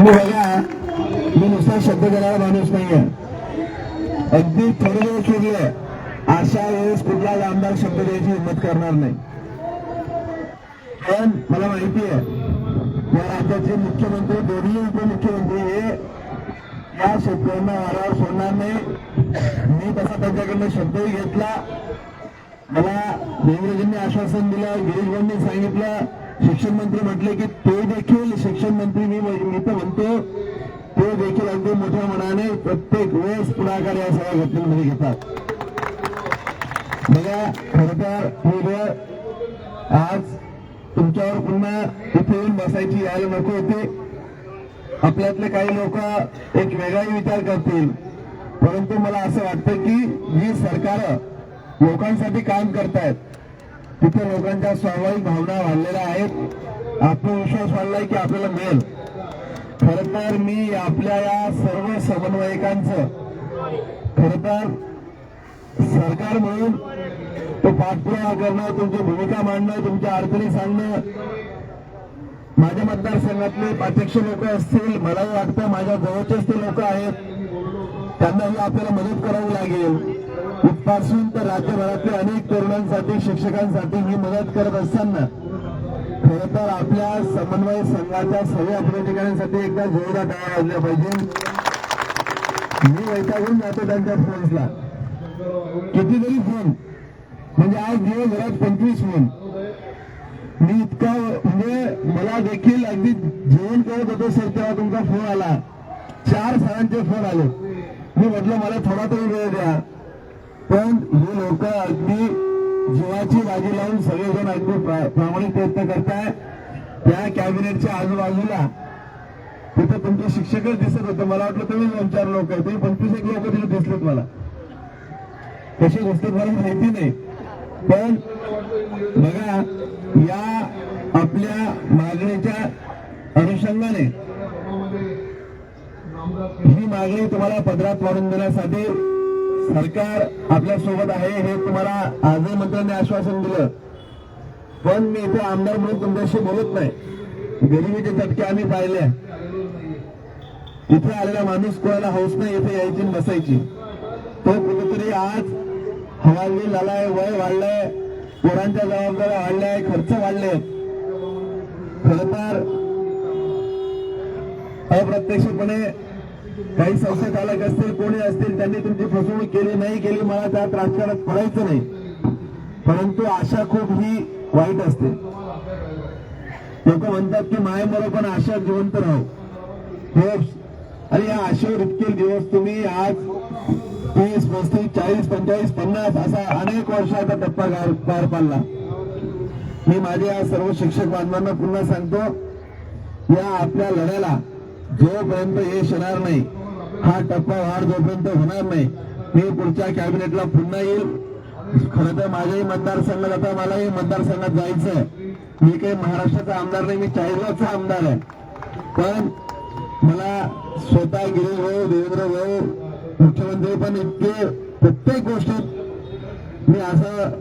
तुम्ही बघा मी नुसता शब्द देणारा माणूस नाहीये. अगदी थोडे दिवस उरले अशा वेळेस कुठलाच आमदार शब्द द्यायची हिंमत करणार नाही. पण मला माहिती आहे या राज्याचे मुख्यमंत्री दोन्ही उपमुख्यमंत्री हे या शेतकऱ्यांना वारावर सोडणार नाही. मी तसा त्यांच्याकडनं शब्दही घेतला. मला देवेंद्रजींनी आश्वासन दिलं गिरीशभाईंनी सांगितलं शिक्षण मंत्री म्हटले की ते देखील शिक्षण मंत्री मी तर म्हणतो ते देखील अगदी मोठ्या मनाने प्रत्येक वेळेस पुढाकार या सगळ्या घटनेमध्ये घेतात. बघा खर तर आज तुमच्यावर पुन्हा इथे येऊन बसायची यायला नको होते. आपल्यातले काही लोक एक वेगळाही विचार करतील. परंतु मला असं वाटतं की जी सरकार लोकांसाठी काम करतायत तिथे लोकांच्या स्वाभाविक भावना वाढलेल्या आहेत. आत्मविश्वास वाढलाय की आपल्याला मिळेल. खर तर मी आपल्या या सर्व समन्वयकांचं खर तर सरकार म्हणून तो पाठपुरावा करणं तुमची भूमिका मांडणं तुमच्या अडचणी सांगणं माझ्या मतदारसंघातले पाचशे लोक असतील मलाही वाटतं माझ्या जवळचेच ते लोक आहेत. त्यांनाही आपल्याला मदत करावी लागेल. इथपासून तर राज्यभरातल्या अनेक तरुणांसाठी शिक्षकांसाठी ही मदत करत असताना खरं तर आपल्या समन्वय संघाच्या सगळ्या पदाधिकाऱ्यांसाठी एकदा जोरदार टाळ्या वाजल्या पाहिजे. मी वैतागून जातो त्यांच्या फोन्सला. कितीतरी फोन. म्हणजे आज दिवसभरात पंचवीस फोन. मी इतका म्हणजे मला देखील अगदी जेवण करत होतो सर तेव्हा तुमचा फोन आला. चार सरांचे फोन आले. मी म्हटलं मला थोडा तरी वेळ द्या. पण ही लोक अगदी जीवाची बाजी लावून सगळेजण अगदी प्रा- प्रामाणिक प्रयत्न करताय. त्या कॅबिनेटच्या आजूबाजूला तिथं तुमचे शिक्षकच दिसत होते. मला वाटलं तुम्ही दोन चार लोक आहेत. तुम्ही पंचवीस एक लोक तिथे दिसलेत मला. कशी दिसतात मला माहिती नाही. पण बघा या आपल्या मागणीच्या अनुषंगाने ही मागणी तुम्हाला पदरात वाढून देण्यासाठी सरकार आपल्यासोबत आहे हे तुम्हाला आजही मंत्र्यांनी आश्वासन दिलं. पण मी इथे आमदार म्हणून तुमच्याशी बोलत नाही. गरिबीचे चटके आम्ही पाहिले. इथे आलेला माणूस कोणाला हौस नाही इथे यायची बसायची. तो कुठेतरी आज हवालदिल झालाय वय वाढलंय पोरांच्या जबाबदाऱ्या वाढल्या खर्च वाढले खर तर अप्रत्यक्षपणे काही संस्था चालक असतील कोणी असतील त्यांनी तुमची फसवणूक केली नाही केली मला त्यात राजकारणात पडायचं नाही. परंतु आशा खूप ही वाईट असते. लोक म्हणतात की मायेमुळे पण आशा जिवंत राहू. हो. आणि या आशेवर इतके दिवस तुम्ही आज तीस पस्तीस चाळीस पंचेचाळीस पन्नास असा अनेक वर्षाचा टप्पा पार पाडला. मी माझ्या सर्व शिक्षक बांधवांना पुन्हा सांगतो या आपल्या लढ्याला जोपर्यंत यश येणार नाही हा टप्पा वाढ जोपर्यंत होणार नाही मी पुढच्या कॅबिनेटला पुन्हा येईल. खरं तर माझ्याही मतदारसंघात आता मलाही मतदारसंघात जायचंय. मी काही महाराष्ट्राचा आमदार नाही मी चाळीसगावचा आमदार आहे. पण मला स्वतः गिरीश भाऊ देवेंद्र भाऊ मुख्यमंत्री पण इतके प्रत्येक गोष्टीत मी असं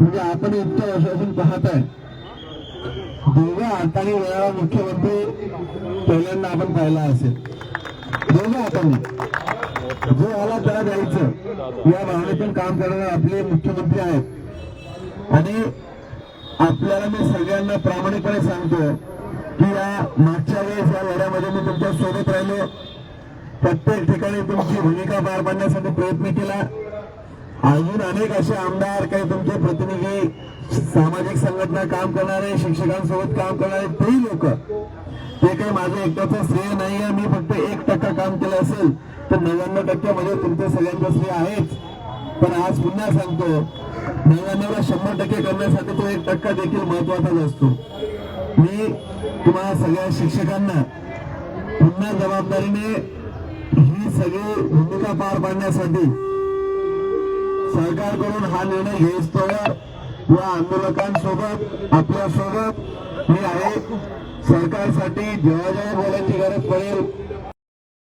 म्हणजे आपण इतक्या वर्षापासून पाहत आहे. दोघं हाताने वेळा मुख्यमंत्री पहिल्यांदा आपण पाहिला असेल. दोघं हाताने जो आला त्याला द्यायचं. या भावनेतून काम करणारे आपले मुख्यमंत्री आहेत. आणि आपल्याला मी सगळ्यांना प्रामाणिकपणे सांगतो की या मागच्या वेळेस या लढ्यामध्ये मी तुमच्यासोबत राहिलो. प्रत्येक ठिकाणी तुमची भूमिका पार पाडण्यासाठी प्रयत्न केला. अजून अनेक असे आमदार काही तुमचे प्रतिनिधी सामाजिक संघटना काम करणारे शिक्षकांसोबत काम करणारे तेही लोक ते काही माझं एकट्याचं श्रेय आहे मी फक्त एक टक्का काम केलं असेल तर नव्याण्णव टक्क्यामध्ये म्हणजे तुमचं सगळ्यांचं श्रेय आहेच. पण आज पुन्हा सांगतो नव्याण्णवला शंभर टक्के करण्यासाठी तो एक टक्का देखील महत्वाचाच असतो. मी तुम्हाला सगळ्या शिक्षकांना पुन्हा जबाबदारीने ही सगळी भूमिका पार पाडण्यासाठी सरकारकडून हा निर्णय घेतोय. या आंदोलकांसोबत आपल्यासोबत मी आहे. सरकारसाठी जेव्हा जेव्हा बोलायची गरज पडेल